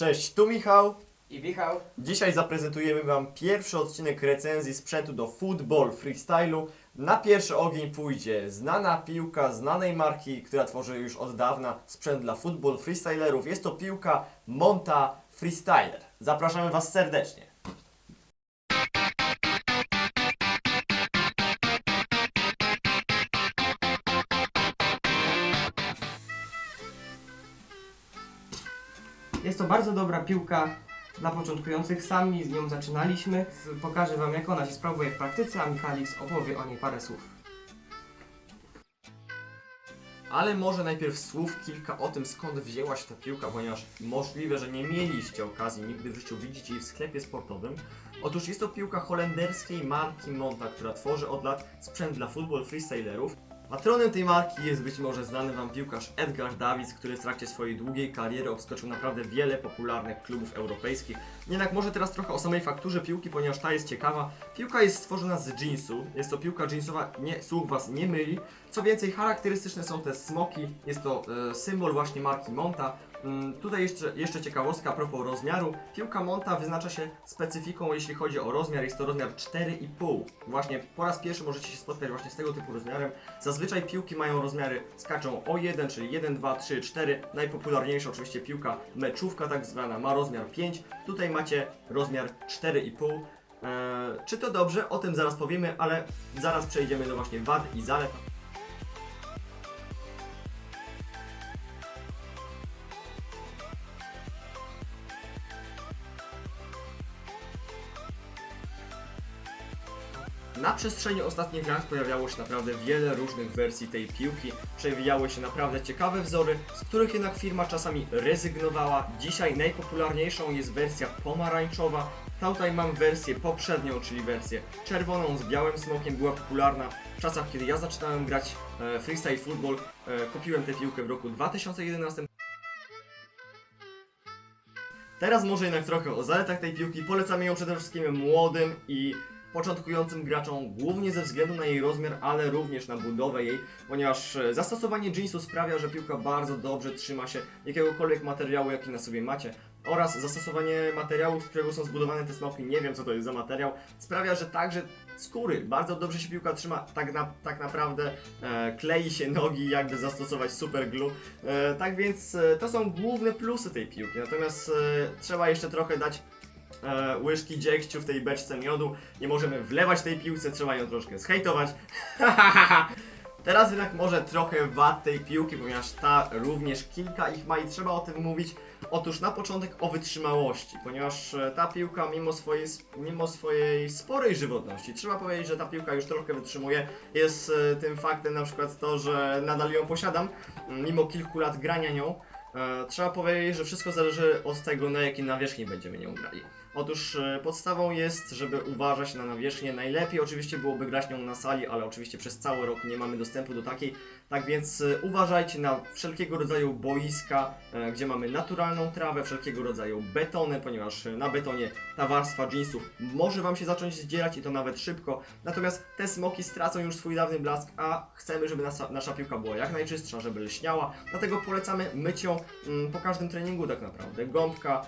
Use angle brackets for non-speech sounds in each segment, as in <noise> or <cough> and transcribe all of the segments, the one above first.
Cześć, tu Michał. I Michał. Dzisiaj zaprezentujemy Wam pierwszy odcinek recenzji sprzętu do football freestylu. Na pierwszy ogień pójdzie znana piłka znanej marki, która tworzy już od dawna sprzęt dla football freestylerów. Jest to piłka Monta Freestyler. Zapraszamy Was serdecznie. Jest to bardzo dobra piłka dla początkujących. Sami z nią zaczynaliśmy. Pokażę Wam, jak ona się sprawuje w praktyce, a Michalix opowie o niej parę słów. Ale może najpierw słów kilka o tym, skąd wzięła się ta piłka, ponieważ możliwe, że nie mieliście okazji nigdy w życiu widzieć jej w sklepie sportowym. Otóż jest to piłka holenderskiej marki Monta, która tworzy od lat sprzęt dla football freestylerów. Patronem tej marki jest być może znany Wam piłkarz Edgar Davids, który w trakcie swojej długiej kariery obskoczył naprawdę wiele popularnych klubów europejskich. Jednak może teraz trochę o samej fakturze piłki, ponieważ ta jest ciekawa. Piłka jest stworzona z jeansu, jest to piłka jeansowa, nie, słuch Was nie myli. Co więcej, charakterystyczne są te smoki, jest to e, symbol właśnie marki Monta. Mm, Tutaj jeszcze, jeszcze ciekawostka a propos rozmiaru. Piłka Monta wyznacza się specyfiką, jeśli chodzi o rozmiar. Jest to rozmiar 4,5. Właśnie po raz pierwszy możecie się spotkać właśnie z tego typu rozmiarem. Zazwyczaj piłki mają rozmiary, skaczą o 1, czyli 1, 2, 3, 4. Najpopularniejsza oczywiście piłka meczówka tak zwana ma rozmiar 5. Tutaj macie rozmiar 4,5. Eee, czy to dobrze? O tym zaraz powiemy, ale zaraz przejdziemy do właśnie wad i zalet. Na przestrzeni ostatnich lat pojawiało się naprawdę wiele różnych wersji tej piłki. Przewijały się naprawdę ciekawe wzory, z których jednak firma czasami rezygnowała. Dzisiaj najpopularniejszą jest wersja pomarańczowa. Tutaj mam wersję poprzednią, czyli wersję czerwoną z białym smokiem. Była popularna w czasach, kiedy ja zaczynałem grać e, freestyle football. E, kupiłem tę piłkę w roku 2011. Teraz może jednak trochę o zaletach tej piłki. Polecamy ją przede wszystkim młodym i początkującym graczom, głównie ze względu na jej rozmiar, ale również na budowę jej, ponieważ e, zastosowanie jeansu sprawia, że piłka bardzo dobrze trzyma się jakiegokolwiek materiału, jaki na sobie macie. Oraz zastosowanie materiału, z którego są zbudowane te smoki, nie wiem co to jest za materiał, sprawia, że także skóry bardzo dobrze się piłka trzyma, tak, na, tak naprawdę e, klei się nogi, jakby zastosować super glue. E, tak więc e, to są główne plusy tej piłki, natomiast e, trzeba jeszcze trochę dać e, łyżki dziegciu w tej beczce miodu. Nie możemy wlewać tej piłce, trzeba ją troszkę zhejtować. <laughs> Teraz jednak może trochę wad tej piłki, ponieważ ta również kilka ich ma i trzeba o tym mówić. Otóż na początek o wytrzymałości, ponieważ e, ta piłka mimo swojej, mimo swojej sporej żywotności, trzeba powiedzieć, że ta piłka już trochę wytrzymuje. Jest e, tym faktem na przykład to, że nadal ją posiadam, m, mimo kilku lat grania nią. E, trzeba powiedzieć, że wszystko zależy od tego, na jakiej nawierzchni będziemy nią grali. Otóż e, podstawą jest, żeby uważać na nawierzchnię. Najlepiej oczywiście byłoby grać nią na sali, ale oczywiście przez cały rok nie mamy dostępu do takiej. Tak więc e, uważajcie na wszelkiego rodzaju boiska, e, gdzie mamy naturalną trawę, wszelkiego rodzaju betony, ponieważ na betonie ta warstwa jeansów może Wam się zacząć zdzierać i to nawet szybko. Natomiast te smoki stracą już swój dawny blask, a chcemy, żeby nasza, nasza piłka była jak najczystsza, żeby lśniała. Dlatego polecamy myć ją mm, po każdym treningu tak naprawdę. Gąbka,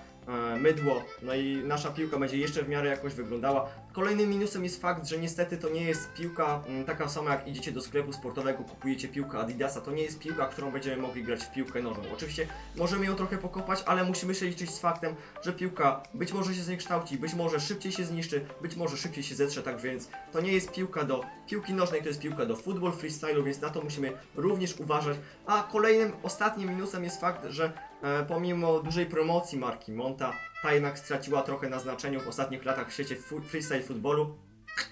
mydło, no i nasza piłka będzie jeszcze w miarę jakoś wyglądała. Kolejnym minusem jest fakt, że niestety to nie jest piłka mm, taka sama jak idziecie do sklepu sportowego, kupujecie piłkę Adidasa, to nie jest piłka, którą będziemy mogli grać w piłkę nożną. Oczywiście możemy ją trochę pokopać, ale musimy się liczyć z faktem, że piłka być może się zniekształci, być może szybciej się zniszczy, być może szybciej się zetrze, tak więc to nie jest piłka do piłki nożnej, to jest piłka do football freestylu, więc na to musimy również uważać. A kolejnym, ostatnim minusem jest fakt, że e, pomimo dużej promocji marki Ta jednak straciła trochę na znaczeniu w ostatnich latach w świecie freestyle footballu.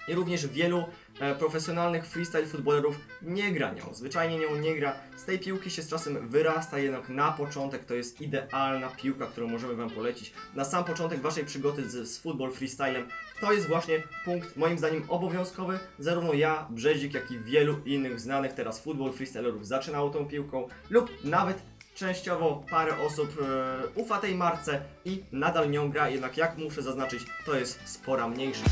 I również wielu e, profesjonalnych freestyle footballerów nie gra nią, zwyczajnie nią nie gra. Z tej piłki się z czasem wyrasta, jednak na początek to jest idealna piłka, którą możemy Wam polecić. Na sam początek Waszej przygody z, z football freestylem to jest właśnie punkt moim zdaniem obowiązkowy. Zarówno ja, Brzezik, jak i wielu innych znanych teraz football freestylerów zaczynało tą piłką lub nawet częściowo parę osób e, ufa tej marce i nadal nią gra, jednak jak muszę zaznaczyć, to jest spora mniejsza.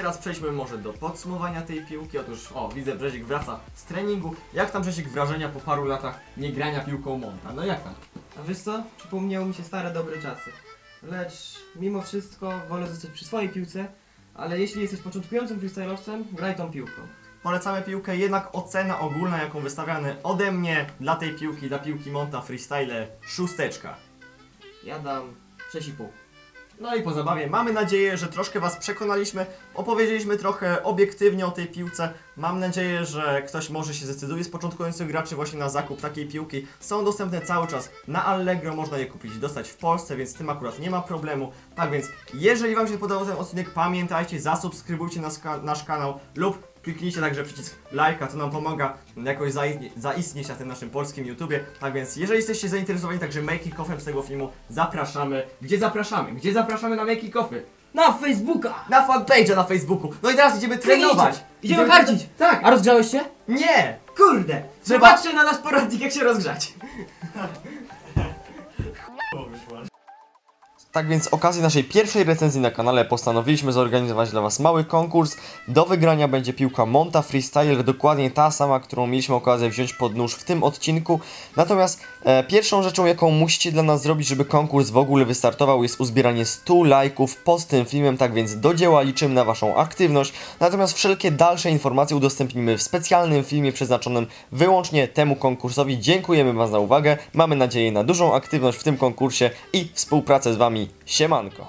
Teraz przejdźmy może do podsumowania tej piłki. Otóż, o, widzę, Brzezik wraca z treningu. Jak tam, Brzezik, wrażenia po paru latach niegrania piłką Monta? No jak tam? A wiesz co? Przypomniały mi się stare dobre czasy. Lecz mimo wszystko wolę zostać przy swojej piłce, ale jeśli jesteś początkującym freestylowcem, graj tą piłką. Polecamy piłkę, jednak ocena ogólna, jaką wystawiamy ode mnie dla tej piłki, dla piłki Monta Freestyle, szósteczka. Ja dam 6,5. No i po zabawie mamy nadzieję, że troszkę Was przekonaliśmy, opowiedzieliśmy trochę obiektywnie o tej piłce. Mam nadzieję, że ktoś może się zdecyduje z początkujących graczy właśnie na zakup takiej piłki. Są dostępne cały czas na Allegro, można je kupić i dostać w Polsce, więc z tym akurat nie ma problemu. Tak więc, jeżeli Wam się podobał ten odcinek, pamiętajcie, zasubskrybujcie nas, nasz kanał lub kliknijcie także przycisk lajka, to nam pomaga jakoś zaistnie- zaistnieć na tym naszym polskim YouTubie. Tak więc, jeżeli jesteście zainteresowani także making offem z tego filmu, zapraszamy. Gdzie zapraszamy? Gdzie zapraszamy na making offy? Na Facebooka! Na fanpage'a na Facebooku. No i teraz idziemy trenować. Idziemy karcić! Tak. A rozgrzałeś się? Nie! Kurde! Trzeba- Zobaczcie na nasz poradnik jak się rozgrzać. <laughs> Tak więc z okazji naszej pierwszej recenzji na kanale postanowiliśmy zorganizować dla Was mały konkurs. Do wygrania będzie piłka Monta Freestyler, dokładnie ta sama, którą mieliśmy okazję wziąć pod nóż w tym odcinku. Natomiast e, pierwszą rzeczą, jaką musicie dla nas zrobić, żeby konkurs w ogóle wystartował, jest uzbieranie 100 lajków pod tym filmem, tak więc do dzieła liczymy na Waszą aktywność. Natomiast wszelkie dalsze informacje udostępnimy w specjalnym filmie przeznaczonym wyłącznie temu konkursowi. Dziękujemy Wam za uwagę, mamy nadzieję na dużą aktywność w tym konkursie i współpracę z Wami. Siemanko!